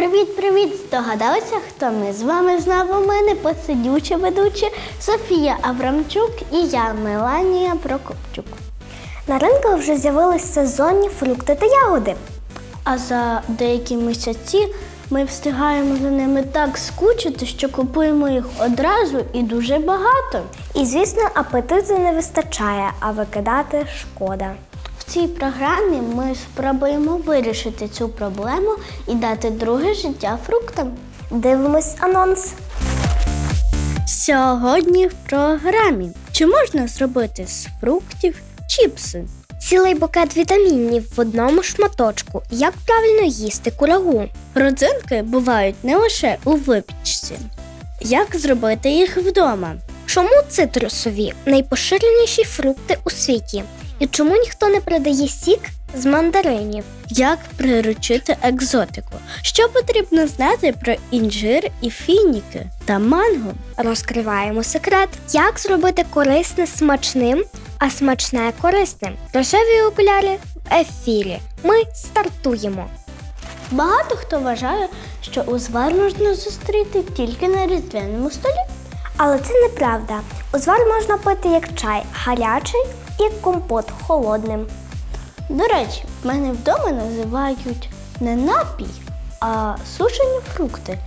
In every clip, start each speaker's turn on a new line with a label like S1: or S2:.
S1: Привіт-привіт! Здогадалися, хто ми? З вами знову мене посидюча ведуча Софія Аврамчук і я, Меланія Прокопчук.
S2: На ринках вже з'явились сезонні фрукти та ягоди.
S1: А за деякі місяці ми встигаємо за ними так скучити, що купуємо їх одразу і дуже багато.
S2: І, звісно, апетиту не вистачає, а викидати шкода.
S1: В цій програмі ми спробуємо вирішити цю проблему і дати друге життя фруктам.
S2: Дивимось анонс.
S1: Сьогодні в програмі чи можна зробити з фруктів чіпси?
S2: Цілий букет вітамінів в одному шматочку. Як правильно їсти курагу?
S1: Родзинки бувають не лише у випічці. Як зробити їх вдома?
S2: Чому цитрусові найпоширеніші фрукти у світі? І чому ніхто не продає сік з мандаринів?
S1: Як приручити екзотику? Що потрібно знати про інжир і фініки та манго?
S2: Розкриваємо секрет, як зробити корисне смачним, а смачне корисним. Рожеві окуляри в ефірі. Ми стартуємо.
S1: Багато хто вважає, що узвар можна зустріти тільки на різдвяному столі.
S2: Але це неправда. Узвар можна пити як чай гарячий і компот холодним.
S1: До речі, в мене вдома називають не напій, а сушені фрукти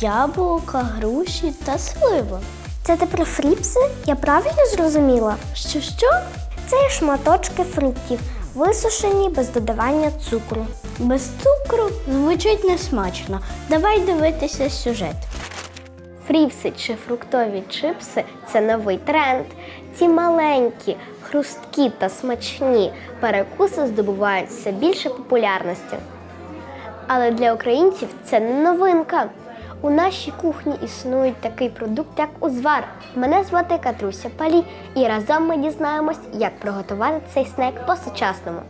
S1: яблука, груші та сливи.
S2: Це про фріпси? Я правильно зрозуміла?
S1: Що що?
S2: Це шматочки фруктів, висушені без додавання цукру.
S1: Без цукру звучить несмачно. Давай дивитися сюжет.
S3: Фріпси чи фруктові чипси це новий тренд. Ці маленькі, хрусткі та смачні перекуси здобувають все більше популярності. Але для українців це не новинка. У нашій кухні існує такий продукт, як узвар. Мене звати Катруся Палі, і разом ми дізнаємось, як приготувати цей снек по-сучасному.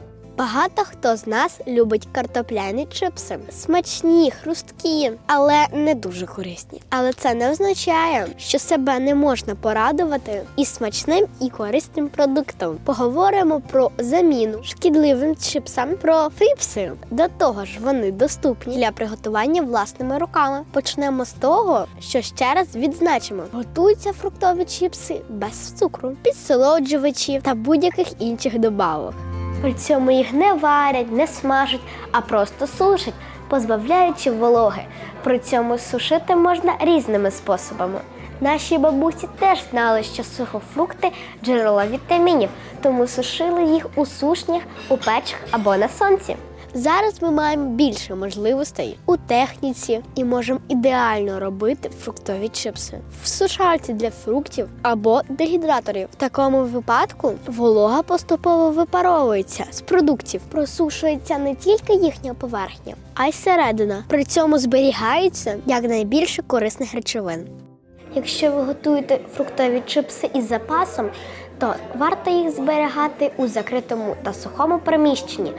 S3: Багато хто з нас любить картопляні чипси. Смачні, хрусткі, але не дуже корисні. Але це не означає, що себе не можна порадувати і смачним, і корисним продуктом. Поговоримо про заміну шкідливим чипсам, про фріпси. До того ж, вони доступні для приготування власними руками. Почнемо з того, що ще раз відзначимо: готуються фруктові чипси без цукру, підсолоджувачів та будь-яких інших добавок. При цьому їх не варять, не смажать, а просто сушать, позбавляючи вологи. При цьому сушити можна різними способами. Наші бабусі теж знали, що сухофрукти джерело вітамінів, тому сушили їх у сушнях, у печах або на сонці. Зараз ми маємо більше можливостей у техніці і можемо ідеально робити фруктові чипси в сушарці для фруктів або дегідраторів. В такому випадку волога поступово випаровується з продуктів, просушується не тільки їхня поверхня, а й середина. При цьому зберігається якнайбільше корисних речовин. Якщо ви готуєте фруктові чипси із запасом, то варто їх зберігати у закритому та сухому приміщенні.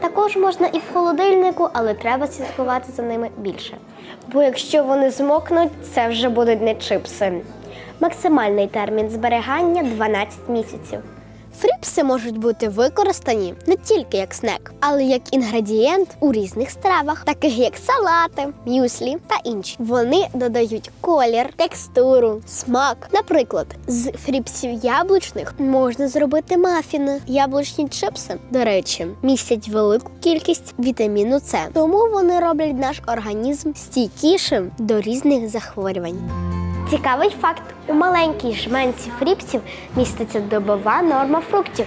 S3: Також можна і в холодильнику, але треба слідкувати за ними більше. Бо якщо вони змокнуть, це вже будуть не чипси. Максимальний термін зберігання 12 місяців. Фріпси можуть бути використані не тільки як снек, але як інгредієнт у різних стравах, таких як салати, мюслі та інші. Вони додають колір, текстуру, смак. Наприклад, з фріпсів яблучних можна зробити мафіни. Яблучні чипси, до речі, містять велику кількість вітаміну С, тому вони роблять наш організм стійкішим до різних захворювань. Цікавий факт: у маленькій жменці фріпсів міститься добова норма фруктів.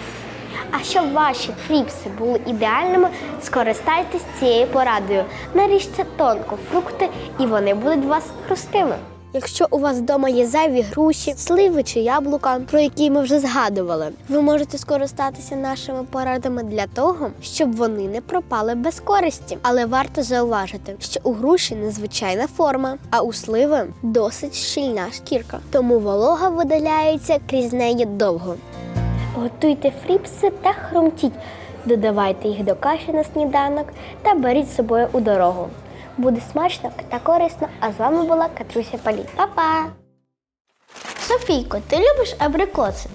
S3: А щоб ваші фріпси були ідеальними, скористайтесь цією порадою. Наріжте тонко фрукти, і вони будуть у вас хрустими. Якщо у вас вдома є зайві груші, сливи чи яблука, про які ми вже згадували, ви можете скористатися нашими порадами для того, щоб вони не пропали без користі. Але варто зауважити, що у груші незвичайна форма, а у сливи досить щільна шкірка, тому волога видаляється крізь неї довго. Готуйте фріпси та хрумтіть. Додавайте їх до каші на сніданок та беріть з собою у дорогу. Буде смачно та корисно. А з вами була Катруся Палі. Па-па!
S1: Софійко, ти любиш абрикоси?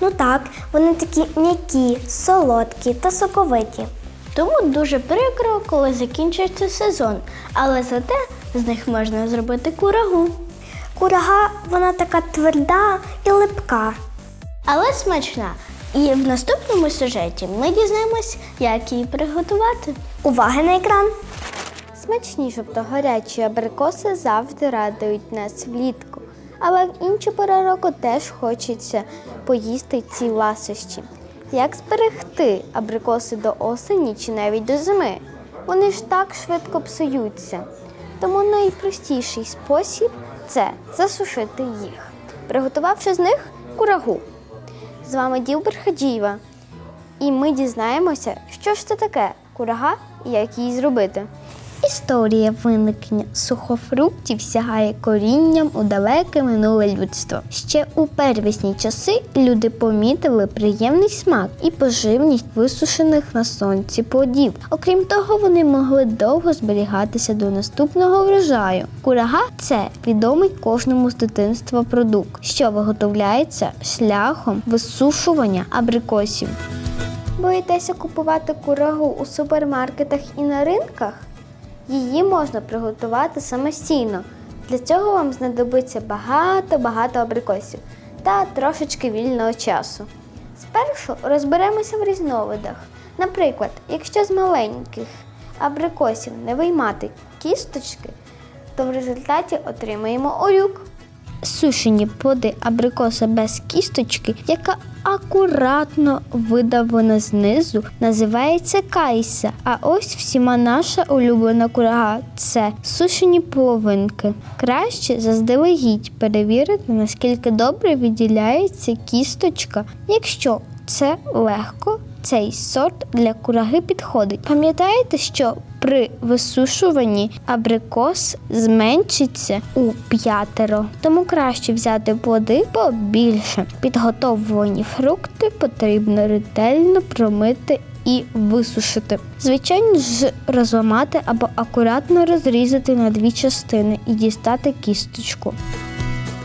S2: Ну так, вони такі м'які, солодкі та соковиті.
S1: Тому дуже прикро, коли закінчується сезон, але зате з них можна зробити курагу.
S4: Курага, вона така тверда і липка.
S1: Але смачна. І в наступному сюжеті ми дізнаємось, як її приготувати.
S4: Уваги на екран!
S5: Смачні жовтогорячі абрикоси завжди радують нас влітку, але в інші пори року теж хочеться поїсти ці ласощі. Як зберегти абрикоси до осені чи навіть до зими? Вони ж так швидко псуються. Тому найпростіший спосіб це засушити їх, приготувавши з них курагу. З вами Ділбер Хаджієва. І ми дізнаємося, що ж це таке курага і як її зробити.
S4: Історія виникнення сухофруктів сягає корінням у далеке минуле людство. Ще у первісні часи люди помітили приємний смак і поживність висушених на сонці плодів. Окрім того, вони могли довго зберігатися до наступного врожаю. Курага це відомий кожному з дитинства продукт, що виготовляється шляхом висушування абрикосів.
S5: Боїтеся купувати курагу у супермаркетах і на ринках? Її можна приготувати самостійно. Для цього вам знадобиться багато-багато абрикосів та трошечки вільного часу. Спершу розберемося в різновидах. Наприклад, якщо з маленьких абрикосів не виймати кісточки, то в результаті отримаємо орюк.
S4: Сушені плоди абрикоса без кісточки, яка акуратно видавлена знизу, називається кайса. А ось всіма наша улюблена курага це сушені половинки. Краще заздалегідь перевірити, наскільки добре відділяється кісточка. Якщо це легко, цей сорт для кураги підходить. Пам'ятаєте, що при висушуванні абрикос зменшиться у п'ятеро, тому краще взяти плоди побільше. Підготовлені фрукти потрібно ретельно промити і висушити. Звичайно ж, розламати або акуратно розрізати на дві частини і дістати кісточку.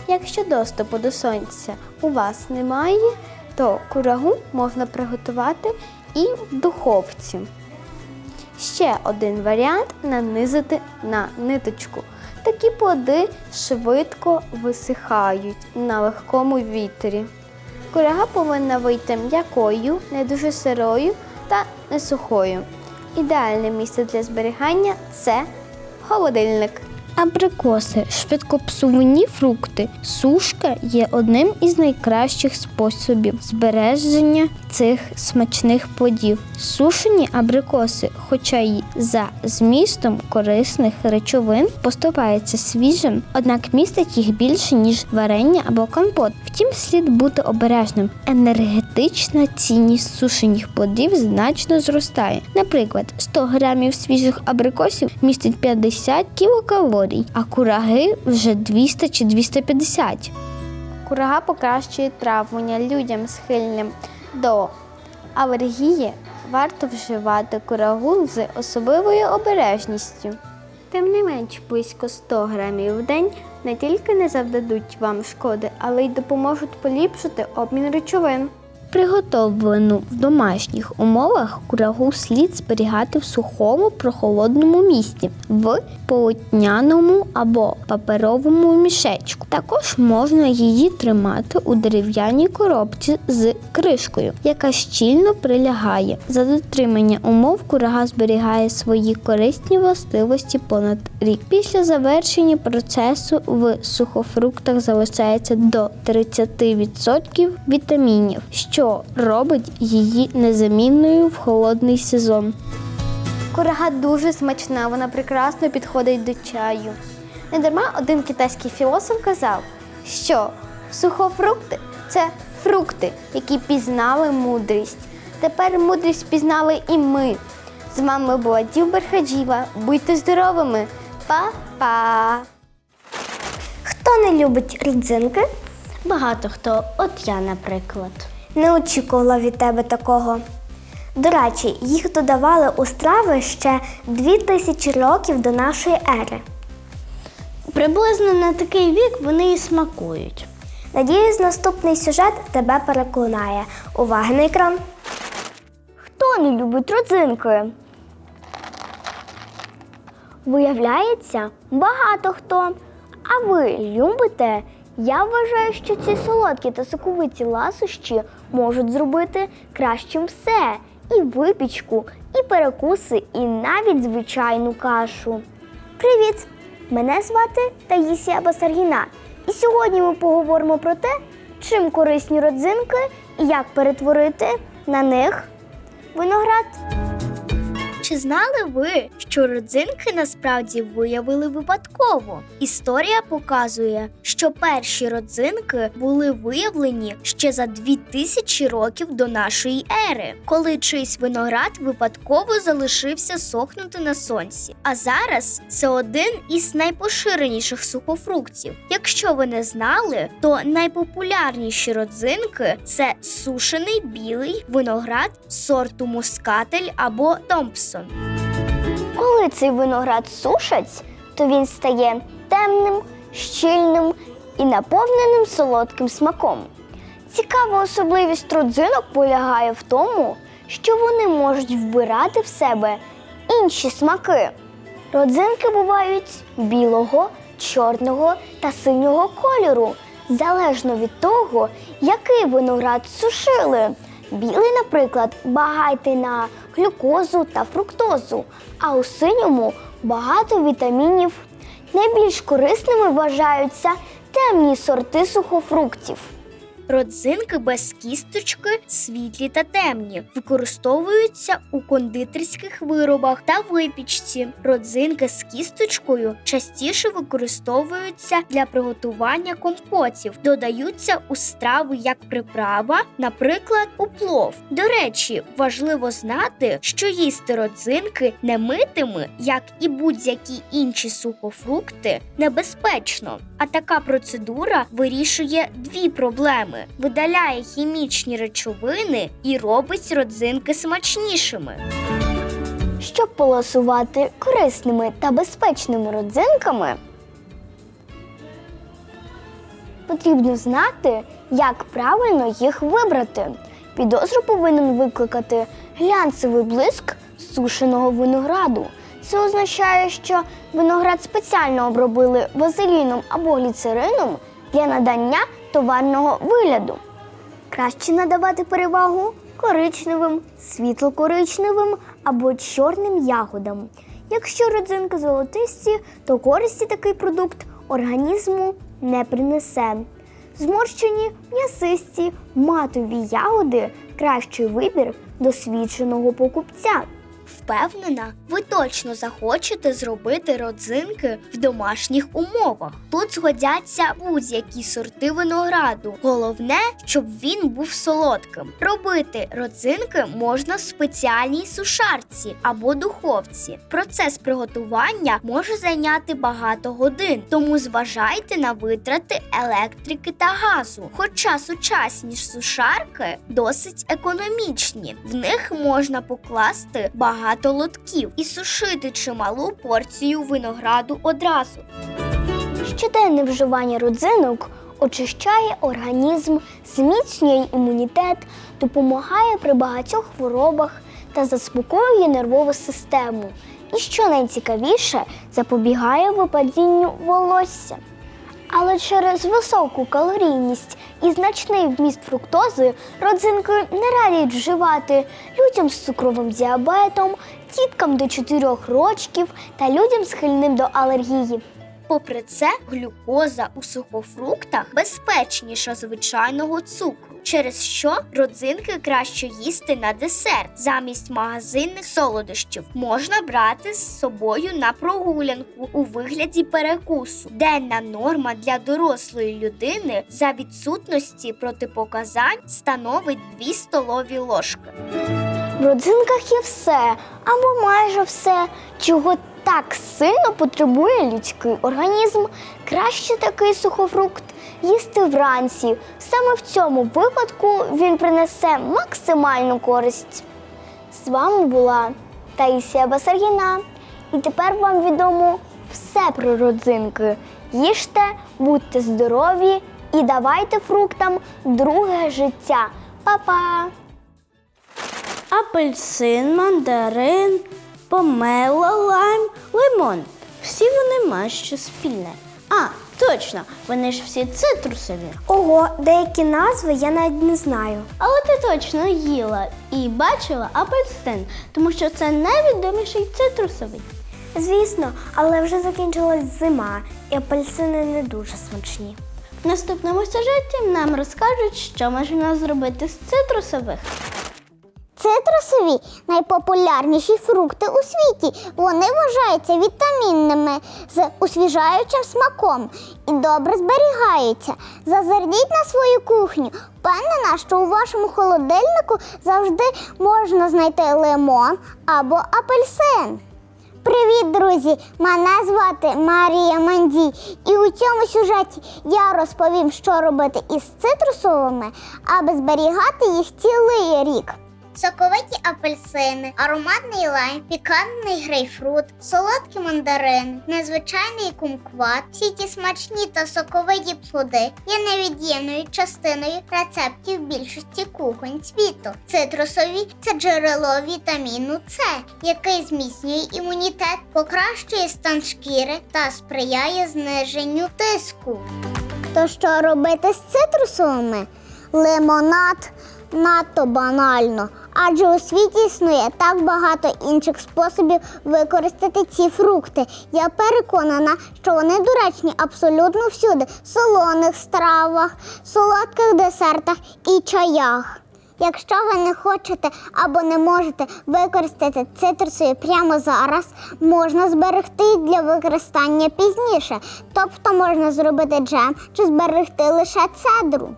S5: Якщо доступу до сонця у вас немає, то курагу можна приготувати і в духовці. Ще один варіант нанизати на ниточку. Такі плоди швидко висихають на легкому вітрі. Курага повинна вийти м'якою, не дуже сирою та не сухою. Ідеальне місце для зберігання це холодильник.
S4: Абрикоси, швидкопсувні фрукти. Сушка є одним із найкращих способів збереження цих смачних плодів. Сушені абрикоси, хоча й за змістом корисних речовин, поступаються свіжим, однак містять їх більше, ніж варення або компот. Втім, слід бути обережним. Енергетична цінність сушених плодів значно зростає. Наприклад, 100 грамів свіжих абрикосів містить 50 кілокалорій, а кураги вже 200 чи 250.
S5: Курага покращує травлення людям схильним до алергії. Варто вживати курагу з особливою обережністю. Тим не менш, близько 100 грамів в день не тільки не завдадуть вам шкоди, але й допоможуть поліпшити обмін речовин.
S4: Приготовлену в домашніх умовах курагу слід зберігати в сухому прохолодному місці в полотняному або паперовому мішечку. Також можна її тримати у дерев'яній коробці з кришкою, яка щільно прилягає. За дотримання умов курага зберігає свої корисні властивості понад рік. Після завершення процесу в сухофруктах залишається до 30% вітамінів, що робить її незамінною в холодний сезон.
S5: Курага дуже смачна, вона прекрасно підходить до чаю. Недарма один китайський філософ казав, що сухофрукти це фрукти, які пізнали мудрість. Тепер мудрість пізнали і ми. З вами була Ділбер Хаджіва. Будьте здоровими! Па-па!
S4: Хто не любить родзинки?
S1: Багато хто, от я, наприклад.
S4: Не очікувала від тебе такого. До речі, їх додавали у страви ще 2000 років до нашої ери.
S1: Приблизно на такий вік вони і смакують.
S4: Надіюсь, наступний сюжет тебе переконає. Увага на екран. Хто не любить родзинки?
S2: Виявляється, багато хто. А ви любите? Я вважаю, що ці солодкі та соковиті ласощі можуть зробити кращим все: і випічку, і перекуси, і навіть звичайну кашу. Привіт! Мене звати Таїсія Басаргіна. І сьогодні ми поговоримо про те, чим корисні родзинки і як перетворити на них виноград. Чи знали ви, що родзинки насправді виявили випадково? Історія показує, що перші родзинки були виявлені ще за 2000 років до нашої ери, коли чийсь виноград випадково залишився сохнути на сонці. А зараз це один із найпоширеніших сухофруктів. Якщо ви не знали, то найпопулярніші родзинки це сушений білий виноград сорту мускатель або Томпсон. Коли цей виноград сушать, то він стає темним, щільним і наповненим солодким смаком. Цікава особливість родзинок полягає в тому, що вони можуть вбирати в себе інші смаки. Родзинки бувають білого, чорного та синього кольору, залежно від того, який виноград сушили. Білий, наприклад, багатий на глюкозу та фруктозу, а у синьому багато вітамінів. Найбільш корисними вважаються темні сорти сухофруктів. Родзинки без кісточки, світлі та темні, використовуються у кондитерських виробах та випічці. Родзинки з кісточкою частіше використовуються для приготування компотів, додаються у страви як приправа, наприклад, у плов. До речі, важливо знати, що їсти родзинки немитими, як і будь-які інші сухофрукти, небезпечно. А така процедура вирішує дві проблеми: видаляє хімічні речовини і робить родзинки смачнішими. Щоб полосувати корисними та безпечними родзинками, потрібно знати, як правильно їх вибрати. Підозру повинен викликати глянцевий блиск сушеного винограду. Це означає, що виноград спеціально обробили вазеліном або гліцерином для надання товарного вигляду. Краще надавати перевагу коричневим, світло-коричневим або чорним ягодам. Якщо родзинки золотисті, то користі такий продукт організму не принесе. Зморщені, м'ясисті, матові ягоди кращий вибір досвідченого покупця. Впевнена, ви точно захочете зробити родзинки в домашніх умовах. Тут згодяться будь-які сорти винограду. Головне, щоб він був солодким. Робити родзинки можна в спеціальній сушарці або духовці. Процес приготування може зайняти багато годин, тому зважайте на витрати електрики та газу. Хоча сучасні сушарки досить економічні, в них можна покласти багато лотків і сушити чималу порцію винограду одразу. Щоденне вживання родзинок очищає організм, зміцнює імунітет, допомагає при багатьох хворобах та заспокоює нервову систему. І що найцікавіше, запобігає випадінню волосся. Але через високу калорійність і значний вміст фруктози родзинки не радять вживати людям з цукровим діабетом, діткам до 4 років та людям схильним до алергії. Попри це, глюкоза у сухофруктах безпечніша звичайного цукру, через що родзинки краще їсти на десерт замість магазинних солодощів. Можна брати з собою на прогулянку у вигляді перекусу. Денна норма для дорослої людини за відсутності протипоказань становить 2 столові ложки. В родзинках є все або майже все, чого так сильно потребує людський організм. Краще такий сухофрукт їсти вранці. Саме в цьому випадку він принесе максимальну користь. З вами була Таїсія Басаргіна. І тепер вам відомо все про родзинки. Їжте, будьте здорові і давайте фруктам друге життя. Па-па!
S6: Апельсин, мандарин, помело, лайм, лимон. Всі вони мають щось спільне. А, точно, вони ж всі цитрусові.
S2: Ого, деякі назви я навіть не знаю.
S6: Але ти точно їла і бачила апельсин, тому що це найвідоміший цитрусовий.
S2: Звісно, але вже закінчилась зима, і апельсини не дуже смачні.
S6: В наступному сюжеті нам розкажуть, що можна зробити з цитрусових.
S7: Цитрусові найпопулярніші фрукти у світі. Вони вважаються вітамінними з освіжаючим смаком і добре зберігаються. Зазирніть на свою кухню. Впевнена, що у вашому холодильнику завжди можна знайти лимон або апельсин. Привіт, друзі! Мене звати Марія Манді, і у цьому сюжеті я розповім, що робити із цитрусовими, аби зберігати їх цілий рік. Соковиті апельсини, ароматний лайм, пікантний грейпфрут, солодкі мандарини, незвичайний кумкват. Всі ті смачні та соковиті плоди є невід'ємною частиною рецептів більшості кухонь світу. Цитрусові це джерело вітаміну С, який зміцнює імунітет, покращує стан шкіри та сприяє зниженню тиску. То що робити з цитрусовими? Лимонад надто банально, адже у світі існує так багато інших способів використати ці фрукти. Я переконана, що вони доречні абсолютно всюди: солоних стравах, солодких десертах і чаях. Якщо ви не хочете або не можете використати цитрусові прямо зараз, можна зберегти для використання пізніше. Тобто можна зробити джем чи зберегти лише цедру.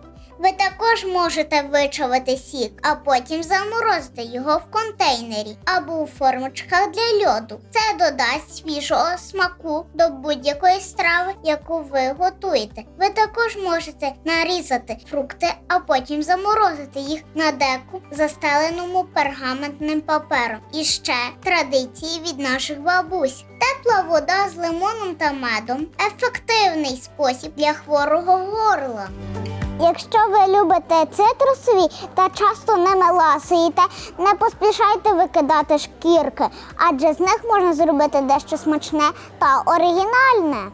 S7: Ви також можете вичавити сік, а потім заморозити його в контейнері або у формочках для льоду. Це додасть свіжого смаку до будь-якої страви, яку ви готуєте. Ви також можете нарізати фрукти, а потім заморозити їх на деку, застеленому пергаментним папером. І ще традиції від наших бабусь. Тепла вода з лимоном та медом ефективний спосіб для хворого горла. Якщо ви любите цитрусові та часто ними ласуєте, не поспішайте викидати шкірки, адже з них можна зробити дещо смачне та оригінальне.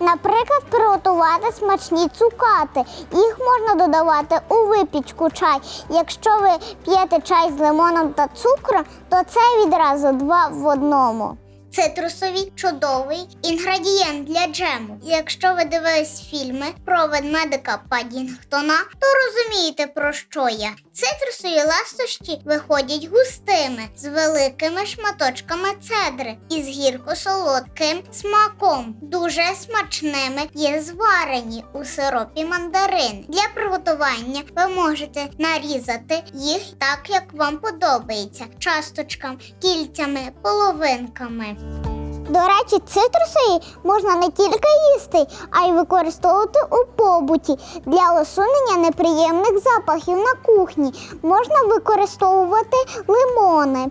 S7: Наприклад, приготувати смачні цукати. Їх можна додавати у випічку чай. Якщо ви п'єте чай з лимоном та цукром, то це відразу два в одному. Цитрусові чудовий інгредієнт для джему. Якщо ви дивились фільми про ведмедика Падінгтона, то розумієте про що я. Цитрусові ластощі виходять густими з великими шматочками цедри і з гірко-солодким смаком. Дуже смачними є зварені у сиропі мандарини. Для приготування ви можете нарізати їх так, як вам подобається, часточками, кільцями, половинками. До речі, цитрусові можна не тільки їсти, а й використовувати у побуті. Для усунення неприємних запахів на кухні можна використовувати лимони.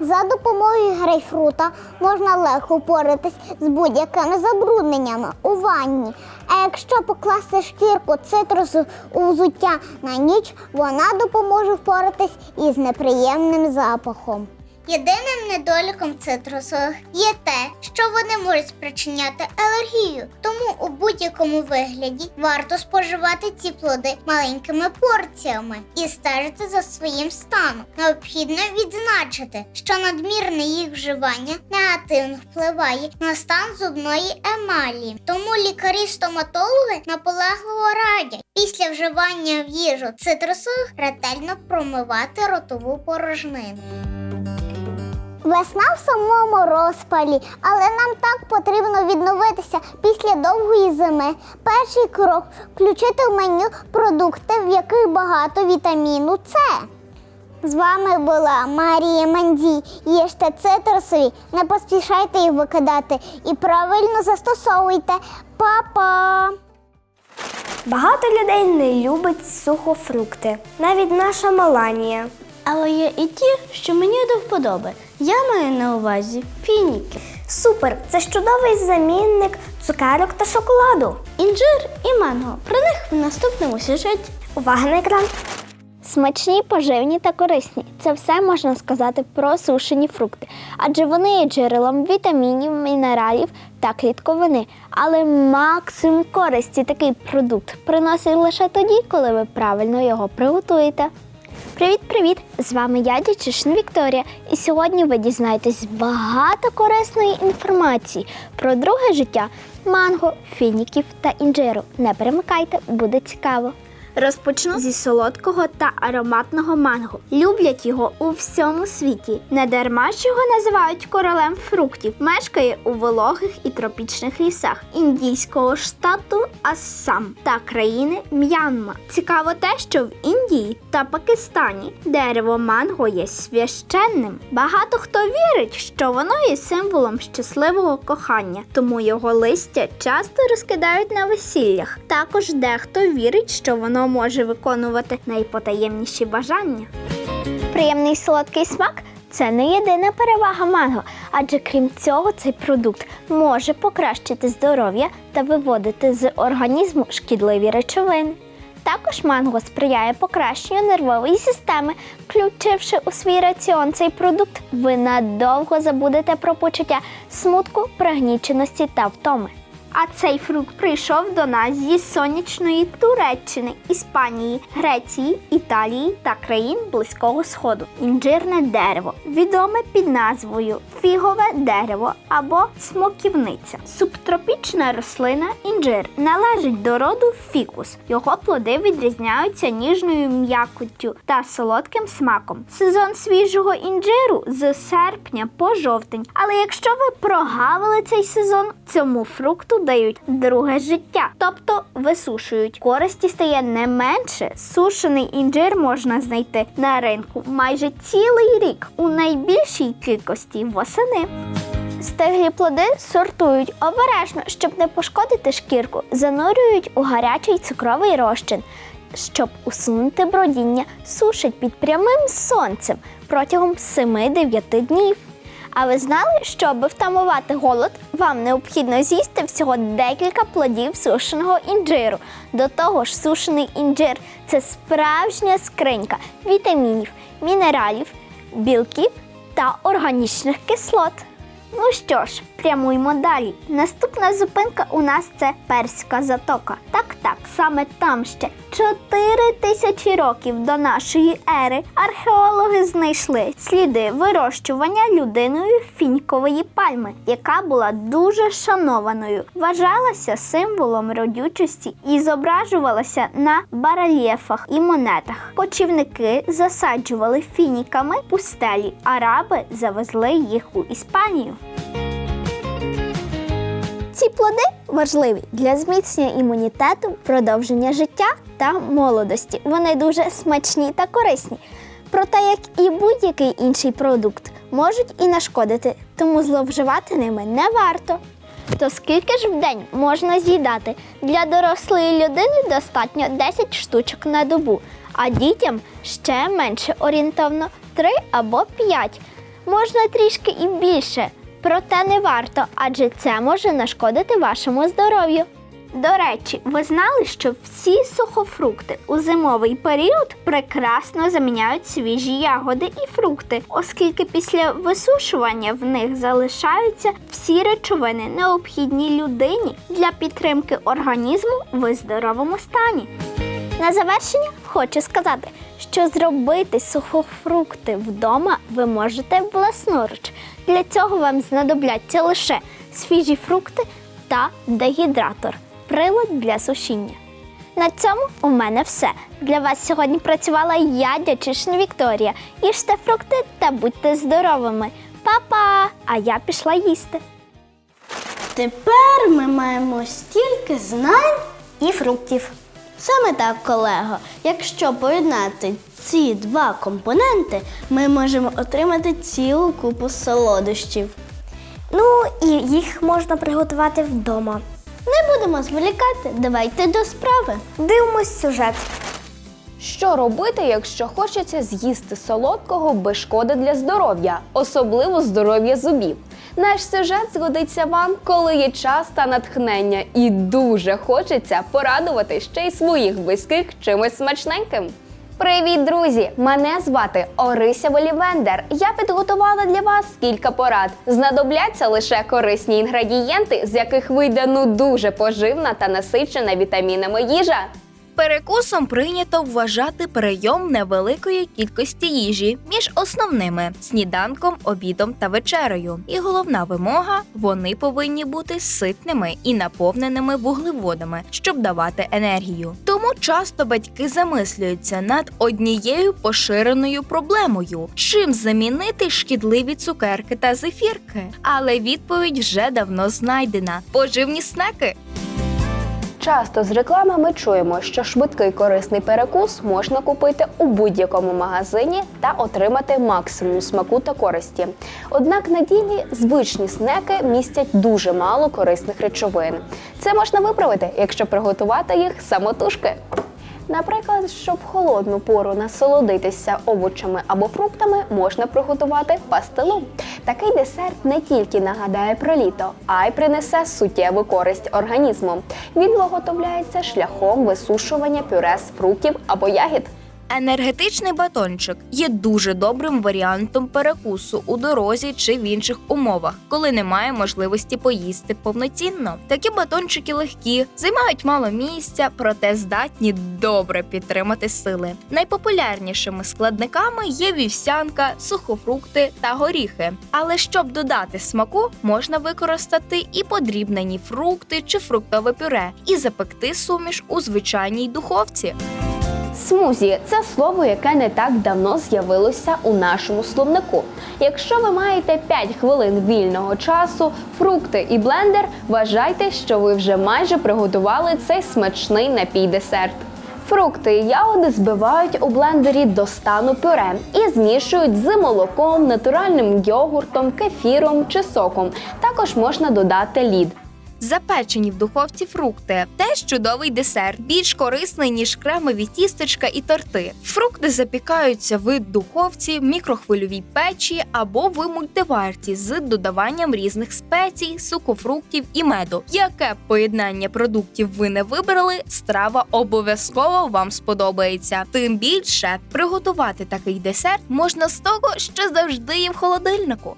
S7: За допомогою грейпфрута можна легко впоратись з будь-якими забрудненнями у ванні. А якщо покласти шкірку цитрусу у взуття на ніч, вона допоможе впоратись із неприємним запахом. Єдиним недоліком цитрусових є те, що вони можуть спричиняти алергію. Тому у будь-якому вигляді варто споживати ці плоди маленькими порціями і стежити за своїм станом. Необхідно відзначити, що надмірне їх вживання негативно впливає на стан зубної емалі. Тому лікарі-стоматологи наполегливо радять після вживання в їжу цитрусових ретельно промивати ротову порожнину. Весна в самому розпалі, але нам так потрібно відновитися після довгої зими. Перший крок включити в меню продукти, в яких багато вітаміну С. З вами була Марія Манді. Їжте цитрусові, не поспішайте їх викидати і правильно застосовуйте. Па-па!
S2: Багато людей не любить сухофрукти, навіть наша Маланія.
S6: Але є і ті, що мені до вподоби. Я маю на увазі фініки.
S2: Супер! Це ж чудовий замінник цукерок та шоколаду.
S6: Інжир і манго. Про них в наступному сюжеті.
S2: Увага на екран!
S6: Смачні, поживні та корисні. Це все можна сказати про сушені фрукти, адже вони є джерелом вітамінів, мінералів та клітковини. Але максимум користі такий продукт приносить лише тоді, коли ви правильно його приготуєте. Привіт-привіт! З вами я, Дячишин Вікторія, і сьогодні ви дізнаєтесь багато корисної інформації про друге життя манго, фініків та інжиру. Не перемикайте, буде цікаво. Розпочну зі солодкого та ароматного манго. Люблять його у всьому світі. Не дарма ж його називають королем фруктів. Мешкає у вологих і тропічних лісах індійського штату Ассам та країни М'янма. Цікаво те, що в Індії та Пакистані дерево манго є священним. Багато хто вірить, що воно є символом щасливого кохання, тому його листя часто розкидають на весіллях. Також дехто вірить, що воно може виконувати найпотаємніші бажання. Приємний солодкий смак це не єдина перевага манго, адже крім цього, цей продукт може покращити здоров'я та виводити з організму шкідливі речовини. Також манго сприяє покращенню нервової системи. Включивши у свій раціон цей продукт, ви надовго забудете про почуття смутку, пригніченості та втоми. А цей фрукт прийшов до нас зі сонячної Туреччини, Іспанії, Греції, Італії та країн Близького Сходу. Інжирне дерево, відоме під назвою фігове дерево або смоківниця. Субтропічна рослина інжир належить до роду фікус. Його плоди відрізняються ніжною м'якоттю та солодким смаком. Сезон свіжого інжиру з серпня по жовтень. Але якщо ви прогавили цей сезон, цьому фрукту дають друге життя, тобто висушують. Користі стає не менше. Сушений інжир можна знайти на ринку майже цілий рік у найбільшій кількості восени. Стиглі плоди сортують обережно, щоб не пошкодити шкірку, занурюють у гарячий цукровий розчин. Щоб усунути бродіння, сушать під прямим сонцем протягом 7-9 днів. А ви знали, щоб втамувати голод, вам необхідно з'їсти всього декілька плодів сушеного інжиру. До того ж, сушений інжир це справжня скринька вітамінів, мінералів, білків та органічних кислот. Ну що ж, прямуємо далі. Наступна зупинка у нас це Перська затока. Так, так, саме там ще 4 тисячі років до нашої ери археологи знайшли сліди вирощування людиною фінькової пальми, яка була дуже шанованою, вважалася символом родючості і зображувалася на барельєфах і монетах. Кочівники засаджували фініками пустелі, араби завезли їх у Іспанію. Ці плоди важливі для зміцнення імунітету, продовження життя та молодості. Вони дуже смачні та корисні. Проте, як і будь-який інший продукт, можуть і нашкодити, тому зловживати ними не варто. То скільки ж в день можна з'їдати? Для дорослої людини достатньо 10 штучок на добу, а дітям ще менше орієнтовно 3 або 5. Можна трішки і більше, проте не варто, адже це може нашкодити вашому здоров'ю. До речі, ви знали, що всі сухофрукти у зимовий період прекрасно заміняють свіжі ягоди і фрукти, оскільки після висушування в них залишаються всі речовини, необхідні людині для підтримки організму в здоровому стані. На завершення хочу сказати, що зробити сухофрукти вдома ви можете власноруч. Для цього вам знадобляться лише свіжі фрукти та дегідратор, прилад для сушіння. На цьому у мене все. Для вас сьогодні працювала я, Дячишин Вікторія. Їжте фрукти та будьте здоровими. Па-па! А я пішла їсти.
S1: Тепер ми маємо стільки знань і фруктів. Саме так, колего. Якщо поєднати ці два компоненти, ми можемо отримати цілу купу солодощів.
S6: Ну і їх можна приготувати вдома.
S1: Не будемо зволікати, давайте до справи.
S6: Дивимось сюжет.
S8: Що робити, якщо хочеться з'їсти солодкого без шкоди для здоров'я, особливо здоров'я зубів? Наш сюжет згодиться вам, коли є час та натхнення, і дуже хочеться порадувати ще й своїх близьких чимось смачненьким. Привіт, друзі! Мене звати Орися Волівендер. Я підготувала для вас кілька порад. Знадобляться лише корисні інгредієнти, з яких вийде ну дуже поживна та насичена вітамінами їжа.
S9: Перекусом прийнято вважати прийом невеликої кількості їжі між основними сніданком, обідом та вечерею. І головна вимога вони повинні бути ситними і наповненими вуглеводами, щоб давати енергію. Тому часто батьки замислюються над однією поширеною проблемою: чим замінити шкідливі цукерки та зефірки. Але відповідь вже давно знайдена: поживні снеки.
S8: Часто з реклами ми чуємо, що швидкий корисний перекус можна купити у будь-якому магазині та отримати максимум смаку та користі. Однак на ділі звичні снеки містять дуже мало корисних речовин. Це можна виправити, якщо приготувати їх самотужки. Наприклад, щоб холодну пору насолодитися овочами або фруктами, можна приготувати пастилу. Такий десерт не тільки нагадає про літо, а й принесе суттєву користь організму. Він виготовляється шляхом висушування пюре з фруктів або ягід.
S9: Енергетичний батончик є дуже добрим варіантом перекусу у дорозі чи в інших умовах, коли немає можливості поїсти повноцінно. Такі батончики легкі, займають мало місця, проте здатні добре підтримати сили. Найпопулярнішими складниками є вівсянка, сухофрукти та горіхи. Але щоб додати смаку, можна використати і подрібнені фрукти чи фруктове пюре, і запекти суміш у звичайній духовці.
S8: Смузі це слово, яке не так давно з'явилося у нашому словнику. Якщо ви маєте 5 хвилин вільного часу, фрукти і блендер, вважайте, що ви вже майже приготували цей смачний напій-десерт. Фрукти і ягоди збивають у блендері до стану пюре і змішують з молоком, натуральним йогуртом, кефіром чи соком. Також можна додати лід.
S9: Запечені в духовці фрукти теж чудовий десерт, більш корисний ніж кремові тістечка і торти. Фрукти запікаються в духовці, мікрохвильовій печі або в мультиварці з додаванням різних спецій, сухофруктів і меду. Яке поєднання продуктів ви не вибрали, страва обов'язково вам сподобається. Тим більше приготувати такий десерт можна з того, що завжди є в холодильнику.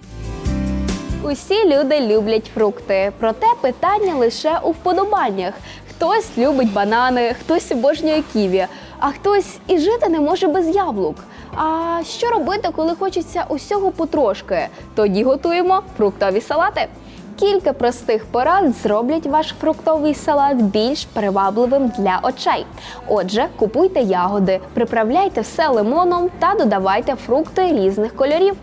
S8: Усі люди люблять фрукти, проте питання лише у вподобаннях. Хтось любить банани, хтось обожнює ківі, а хтось і жити не може без яблук. А що робити, коли хочеться усього потрошки? Тоді готуємо фруктові салати. Кілька простих порад зроблять ваш фруктовий салат більш привабливим для очей. Отже, купуйте ягоди, приправляйте все лимоном та додавайте фрукти різних кольорів.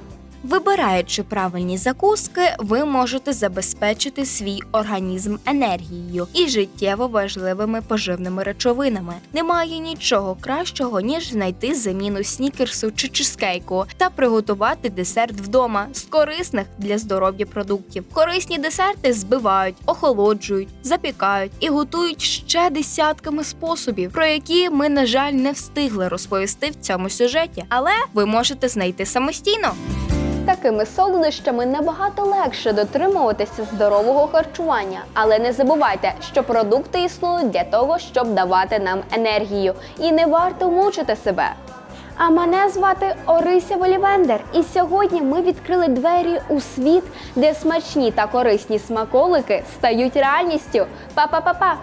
S9: Вибираючи правильні закуски, ви можете забезпечити свій організм енергією і життєво важливими поживними речовинами. Немає нічого кращого, ніж знайти заміну снікерсу чи чизкейку та приготувати десерт вдома з корисних для здоров'я продуктів. Корисні десерти збивають, охолоджують, запікають і готують ще десятками способів, про які ми, на жаль, не встигли розповісти в цьому сюжеті, але ви можете знайти самостійно.
S8: Такими солодощами набагато легше дотримуватися здорового харчування, але не забувайте, що продукти існують для того, щоб давати нам енергію, і не варто мучити себе. А мене звати Орися Волівендер, і сьогодні ми відкрили двері у світ, де смачні та корисні смаколики стають реальністю. Па-па-па-па!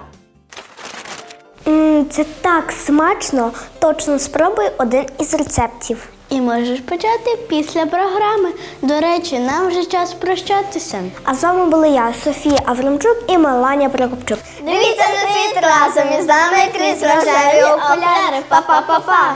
S1: Це так смачно. Точно спробуй один із рецептів. І можеш почати після програми. До речі, нам вже час прощатися. А з вами були я, Софія Аврамчук і Меланія Прокопчук.
S7: Дивіться на світ разом із нами крізь рожеві окуляри. Па-па-па-па!